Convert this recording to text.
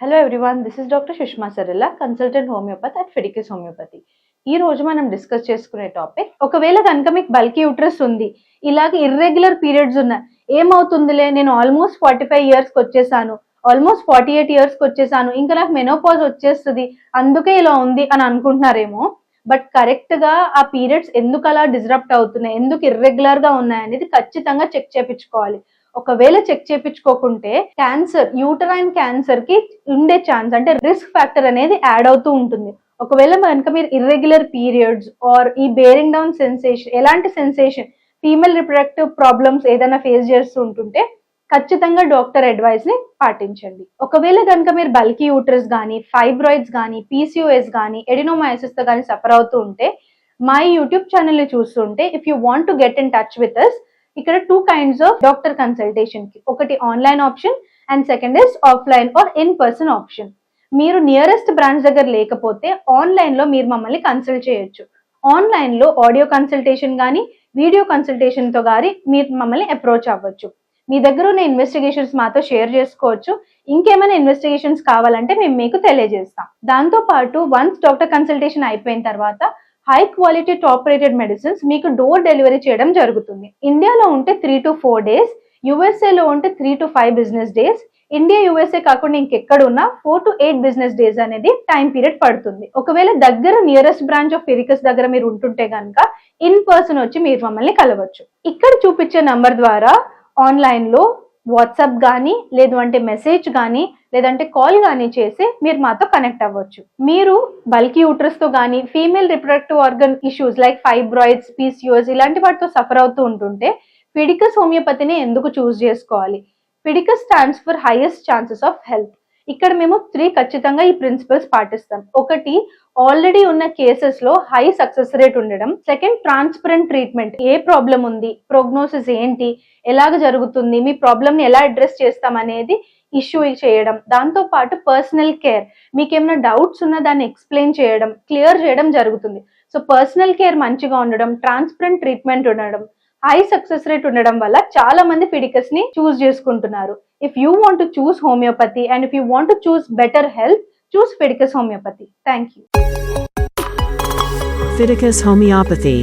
Hello everyone this is doctor Sushma Sarella consultant homeopathy at Fedicus homeopathy ఈ రోజు మనం discuss చేసుకునే topic ఒకవేళ కనుక మీకు బల్కీ యూట్రస్ ఉంది ఇలాగ ఇర్రెగ్యులర్ పీరియడ్స్ ఉన్నాయి ఏమవుతుందిలే నేను ఆల్మోస్ట్ ఫార్టీ ఫైవ్ ఇయర్స్కి వచ్చేసాను ఆల్మోస్ట్ ఫార్టీ ఎయిట్ ఇయర్స్కి వచ్చేసాను ఇంకా నాకు మెనోపాజ్ వచ్చేస్తుంది అందుకే ఇలా ఉంది అని అనుకుంటున్నారేమో. బట్ కరెక్ట్గా ఆ పీరియడ్స్ ఎందుకు అలా డిజరప్ట్ అవుతున్నాయి ఎందుకు ఇర్రెగ్యులర్గా ఉన్నాయి అనేది ఖచ్చితంగా చెక్ చేపించుకోవాలి. ఒకవేళ చెక్ చేపించుకోకుంటే క్యాన్సర్ యూటరైన్ క్యాన్సర్కి ఉండే ఛాన్స్ అంటే రిస్క్ ఫ్యాక్టర్ అనేది యాడ్ అవుతూ ఉంటుంది. ఒకవేళ కనుక మీరు ఇర్రెగ్యులర్ పీరియడ్స్ ఆర్ ఈ బేరింగ్ డౌన్ సెన్సేషన్ ఎలాంటి సెన్సేషన్ ఫీమేల్ రిప్రొడక్టివ్ ప్రాబ్లమ్స్ ఏదైనా ఫేస్ చేస్తూ ఉంటుంటే ఖచ్చితంగా డాక్టర్ అడ్వైస్ని పాటించండి. ఒకవేళ కనుక మీరు బల్కీ యూటర్స్ కానీ ఫైబ్రాయిడ్స్ కానీ పీసీఓఎస్ కానీ ఎడినోమైసిస్తో కానీ సఫర్ అవుతూ ఉంటే మై యూట్యూబ్ ఛానల్ని చూస్తుంటే if you want to get in touch with us ఇక్కడ టూ కైండ్స్ ఆఫ్ డాక్టర్ కన్సల్టేషన్కి. ఒకటి online option and second is offline or in person option మీరు నియరెస్ట్ బ్రాంచ్ దగ్గర లేకపోతే ఆన్లైన్లో మీరు మమ్మల్ని కన్సల్ట్ చేయొచ్చు. ఆన్లైన్లో ఆడియో కన్సల్టేషన్ కానీ వీడియో కన్సల్టేషన్తో గానీ మీరు మమ్మల్ని అప్రోచ్ అవ్వచ్చు. మీ దగ్గర ఉన్న ఇన్వెస్టిగేషన్స్ మాతో షేర్ చేసుకోవచ్చు. ఇంకేమైనా ఇన్వెస్టిగేషన్స్ కావాలంటే మేము మీకు తెలియజేస్తాం. దాంతో పాటు వన్స్ డాక్టర్ కన్సల్టేషన్ అయిపోయిన తర్వాత high quality top rated medicines మీకు డోర్ డెలివరీ చేయడం జరుగుతుంది. ఇండియాలో ఉంటే త్రీ టు ఫోర్ డేస్ యుఎస్ఏలో ఉంటే three to five business days India USA కాకుండా ఇంకెక్కడ ఉన్నా four to eight business days అనేది టైం పీరియడ్ పడుతుంది. ఒకవేళ దగ్గర నియరెస్ట్ బ్రాంచ్ ఆఫ్ ఫిరికస్ దగ్గర మీరు ఉంటుంటే కనుక ఇన్ పర్సన్ వచ్చి మీరు మమ్మల్ని కలవచ్చు. ఇక్కడ చూపించే నంబర్ ద్వారా ఆన్లైన్లో వాట్సాప్ కానీ లేదు అంటే మెసేజ్ కానీ లేదంటే కాల్ కానీ చేసి మీరు మాతో కనెక్ట్ అవ్వచ్చు. మీరు బల్కీ యూట్రస్తో కానీ female reproductive organ issues like fibroids PCOS ఇలాంటి వాటితో సఫర్ అవుతూ ఉంటుంటే ఫిడికస్ హోమియోపతిని ఎందుకు చూస్ చేసుకోవాలి? Fidicus stands for highest chances of health. ఇక్కడ మేము త్రీ ఖచ్చితంగా ఈ ప్రిన్సిపల్స్ పాటిస్తాం. ఒకటి ఆల్రెడీ ఉన్న కేసెస్లో హై సక్సెస్ రేట్ ఉండడం. సెకండ్ ట్రాన్స్పరెంట్ ట్రీట్మెంట్ ఏ ప్రాబ్లం ఉంది? ప్రోగ్నోసిస్ ఏంటి? ఎలాగ జరుగుతుంది? మీ ప్రాబ్లమ్ని ఎలా అడ్రస్ చేస్తాం అనేది ఇష్యూ చేయడం. దాంతో పాటు పర్సనల్ కేర్ మీకు ఏమైనా డౌట్స్ ఉన్నా దాన్ని ఎక్స్ప్లెయిన్ చేయడం క్లియర్ చేయడం జరుగుతుంది. సో పర్సనల్ కేర్ మంచిగా ఉండడం ట్రాన్స్పరెంట్ ట్రీట్మెంట్ ఉండడం. హై సక్సెస్ రేట్ ఉండడం వల్ల చాలా మంది ఫిడికస్ని చూస్ చేసుకుంటున్నారు. If you want to choose homeopathy and if you want to choose better health choose Fidicus homeopathy thank you Fidicus homeopathy